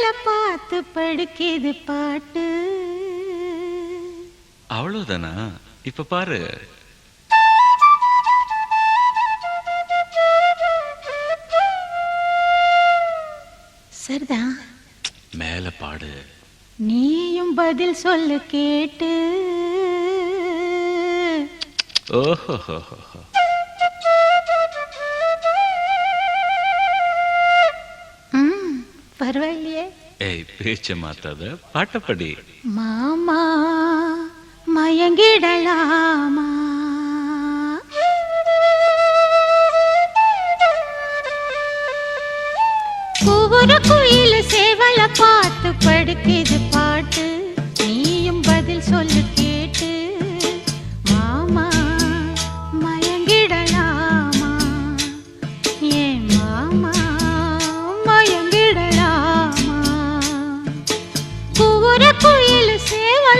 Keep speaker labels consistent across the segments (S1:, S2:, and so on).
S1: சேவல பார்த்து படுக்கிது பாட்டு.
S2: அவ்வளவுதானா? இப்ப பாரு.
S1: சரிதான்.
S2: மேல பாடு.
S1: நீயும் பதில் சொல்லு கேட்டு.
S2: ஓஹோ
S1: பரவாயில்லையே.
S2: ஏய் பேச்ச மாத்தாத பாட்டப்படி
S1: மாமா மயங்கிடலாமா? குயில் சேவல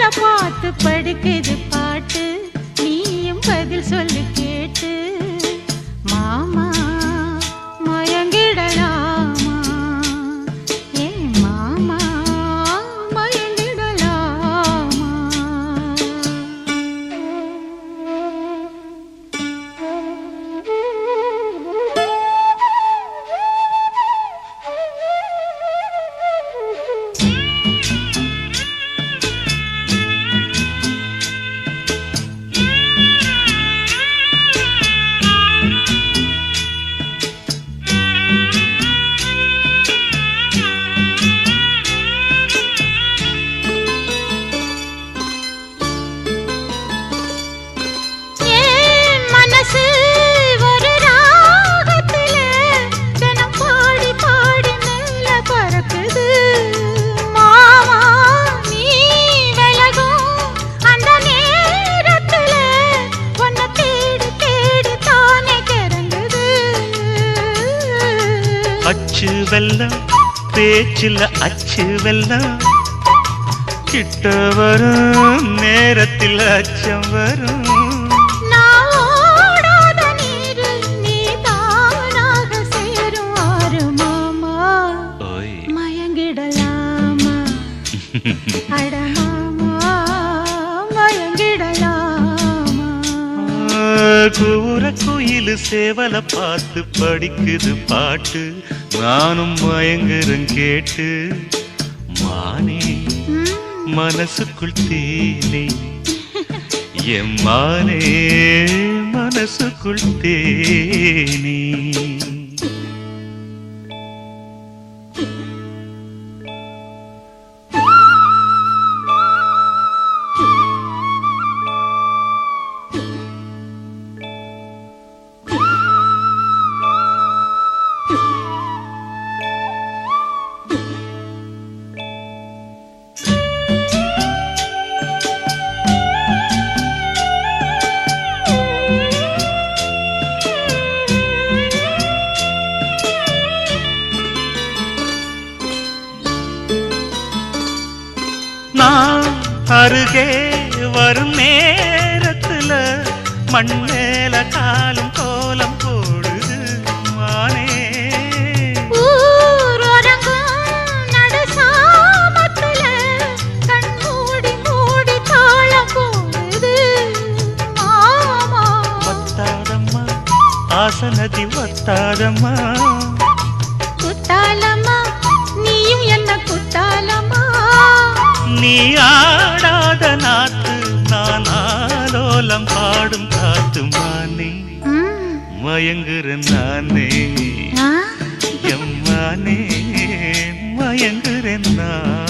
S1: சேவல பார்த்து படுக்குது
S3: வெல்லம் பேச்சில் அச்சு வெல்லம் கிட்ட வரும் நேரத்தில் அச்சம் வரும். கூற குயில் சேவல பார்த்து படிக்குது பாட்டு. நானும் மயங்குறேன் கேட்டு மானே மனசுக்குள் தேனே. என் மானே மனசுக்குள் தேனே. அருகே வரும் நேரத்துல மண் மேல காலும் கோலம் போடுது மானே. ஆசனதி வத்தாதம்மா.
S1: குத்தாலம்மா நீயும் என்ன குத்தாலம்மா
S3: நீ ஆடாத நாத்து நான் ஆலோலம் பாடும் காத்து மானே.
S1: ம்,
S3: மயங்குறேன் நானே. எம்மானே மயங்குறேன் நான்.